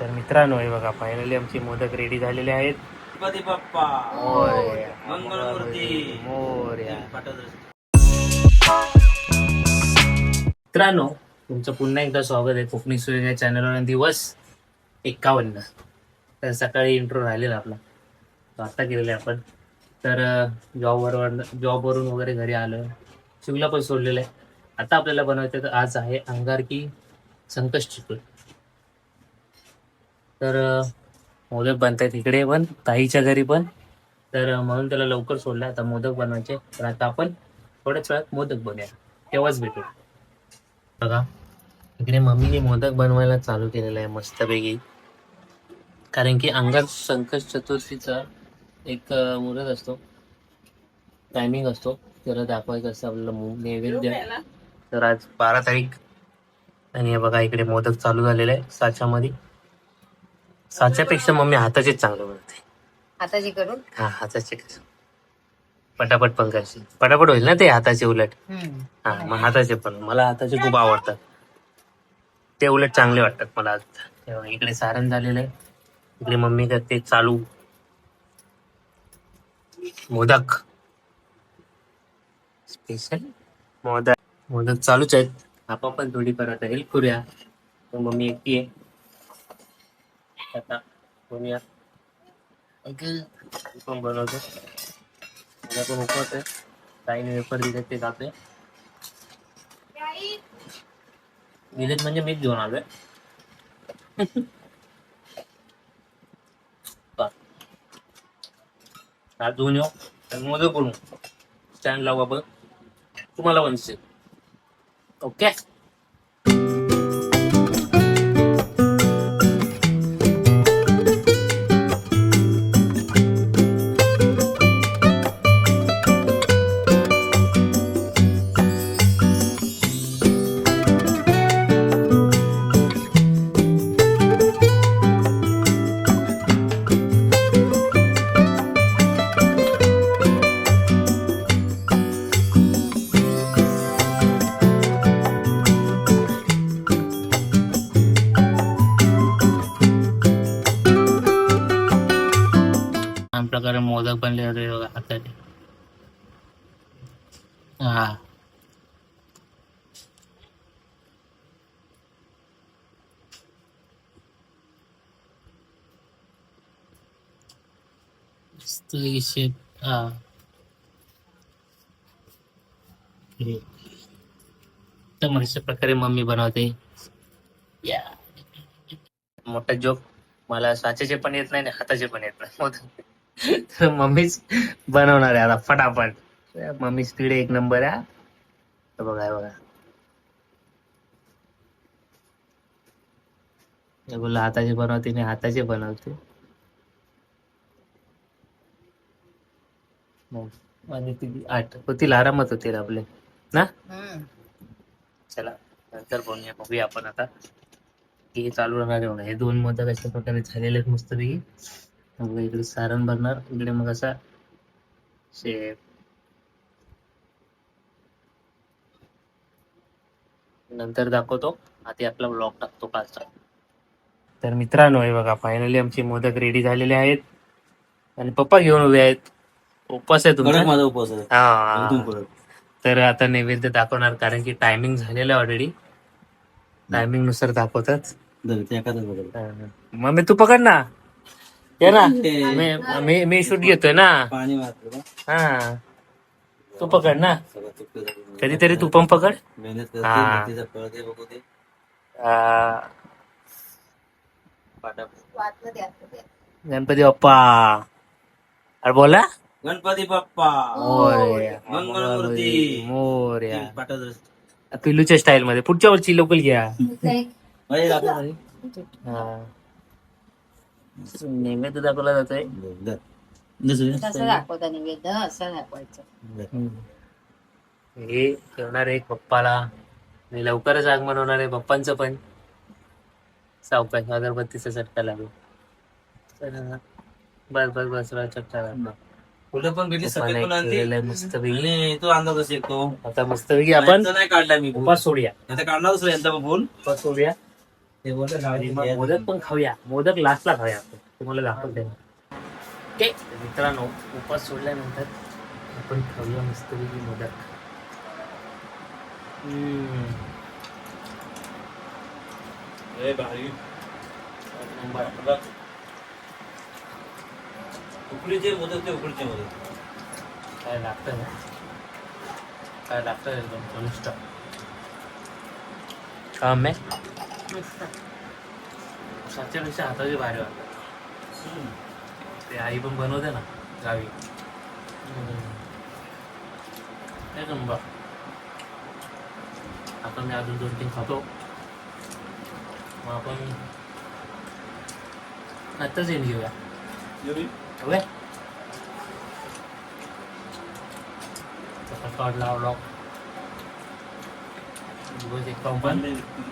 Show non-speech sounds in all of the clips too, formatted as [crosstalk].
तर मित्रांनो हे बघा फायनली आमचे मोदक रेडी झालेले आहेत. गणपती बाप्पा. मोरया. मंगळमूर्ती. मोरया. पाठवतो मित्रांनो तुमचं पुन्हा एकदा स्वागत आहे कोकणी सूर्य या चॅनलवर दिवस एकावन्न. तर सकाळी इंट्रो राहिलेला आपला. तो आता केलेला आहे आपण. तर जॉबवर जॉबवरून वगैरे घरी आलं शिवला पण सोडलेलं आहे. आता आपल्याला बनवायचं तर आज आहे अंगारकी संकष्ट चतुर्थी तर मोदक बनतायत इकडे पण ताईच्या घरी पण. तर म्हणून त्याला लवकर सोडलं. आता मोदक बनवायचे. तर आता आपण थोड्याच वेळात मोदक बनूया तेव्हाच भेटू. बघा इकडे मम्मीने मोदक बनवायला चालू केलेलं आहे मस्तपैकी. कारण की अंगात संकट चतुर्थीचा एक मुहूर्त असतो. टायमिंग असतो. त्याला दाखवायचं असतं आपल्याला नैवेद्य. तर आज बारा तारीख. आणि हे बघा इकडे मोदक चालू झालेले आहे साच्यामध्ये. साच्यापेक्षा मम्मी हाताचेच चांगलं बनवते. हाताची करून? हा हाताचे पटापट पण करशील. पटापट होईल ना ते हाताचे उलट? हा मग हाताचे पण. मला हाताचे खूप आवडतात. ते उलट चांगले वाटतात मला. आज तेव्हा इकडे सारण झालेलं आहे. इकडे मम्मी करते चालू. मोदक. स्पेशल मोदक. मोदक चालूच आहेत. आपण पण थोडी परत हेल्प करूया. तर मम्मी एकटी आहे. आता मी पण बनवतो. मला पण उपवास आहे ताईने वेपर दिले ते जाते दिलेत म्हणजे मीच घेऊन आलोय. [laughs] हात धुवून येऊ मोदक करू स्टँड लावू आपण तुम्हाला बनसे ओके? छान प्रकारे मोदक बनले होते बघा हाताने. हा. शेप हा. तर अशा प्रकारे मम्मी बनवते. या. मोठा जोक मला साचेचे पण येत नाही आणि हाताचे पण येत नाही. मोदक [laughs] तर मम्मीच बनवणार आहे आता फटाफट. मम्मी स्पीड एक नंबर आहे. बघा बघा. बोलला हाताचे बनवते मी हाताचे बनवते. आणि ती आठ होतील आरामात होतील आपले. ना? चला नंतर बोलूया बघूया आपण आता. हे चालू राहणार. हे दोन मोदक अशा प्रकारे झालेले आहेत मस्तपैकी. मग इकडे सारण भरणार इकडे मग असा शेप नंतर दाखवतो. आधी आपला ब्लॉग टाकतो कालचा तर मित्रांनो हे बघा फायनली आमचे मोदक रेडी झालेले आहेत. आणि पप्पा घेऊन उभे आहेत. उपवास आहे तुमचा? माझा उपवास आहे. हा. तर आता नैवेद्य दाखवणार कारण की टायमिंग झालेलं आहे ऑलरेडी टायमिंगनुसार दाखवतात. बघा. मम्मी तू पकड ना. ना? मी मी मी शूट घेतोय ना? पाणी मारतो का? हा. तू पकड ना. सगळं चुकलं झालं. कधीतरी तू पण पकड. मेहनत हा. करते तिचं फळ दे बघू दे. आ, पाटा गणपती बाप्पा. अरे बोला. गणपती बाप्पा. मोरया. मंगळमूर्ती. मोरया. पिल्लूच्या स्टाईल मध्ये. पुढच्या वर्षी लोकल घ्या. हा. नैवेद्य दाखवला जातोय. कसं दाखवता असं दाखवायचं. हे ठेवणार आहे पप्पाला. आणि लवकरच आगमन होणार आहे पप्पांचं पण. सावकाश अगरबत्तीचा चटका लागू बस बस बस चटका लागला. फुलं पण भेटली केलेलं आहे मस्तपैकी आणि तो अंदाज असेल तो. आता मस्तपैकी आपण यांचा नाही काढला मी. फुल. उपास सोडूया आता यांचा फुल उपास सोडूया. आणि मग मोदक पण खाऊया. मोदक लास्टला खाऊया आपण. तुम्हाला दाखवते ओके मित्रांनो उपास सोडल्यानंतर आपण खाऊया मस्तपैकी मोदक. हम्म. लय भारी. एक नंबर. बघा. उकडीचे मोदक ते उकडीचे मोदक. काय लागतं ना? काय लागतं एकदम चविष्ट हा मे मस्त साच्यापेक्षा हाताची भारी वाटतं. ते आई पण बनवते ना गावी. एक नंबर. आता मी अजून दोन तीन खातो. मग आपण आत्ताच येऊन घेऊया. ओके काढला दिवस एक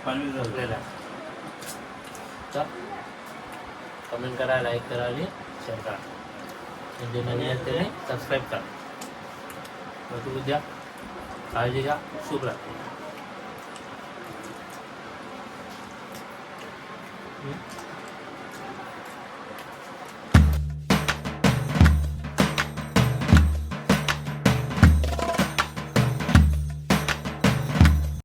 पण संपलेला तर कमेंट करा लाईक करा आणि शेअर करा. म्हणजे नवीन सबस्क्राईब करा. भेटू उद्या काळजी घ्या शुभ रात्री.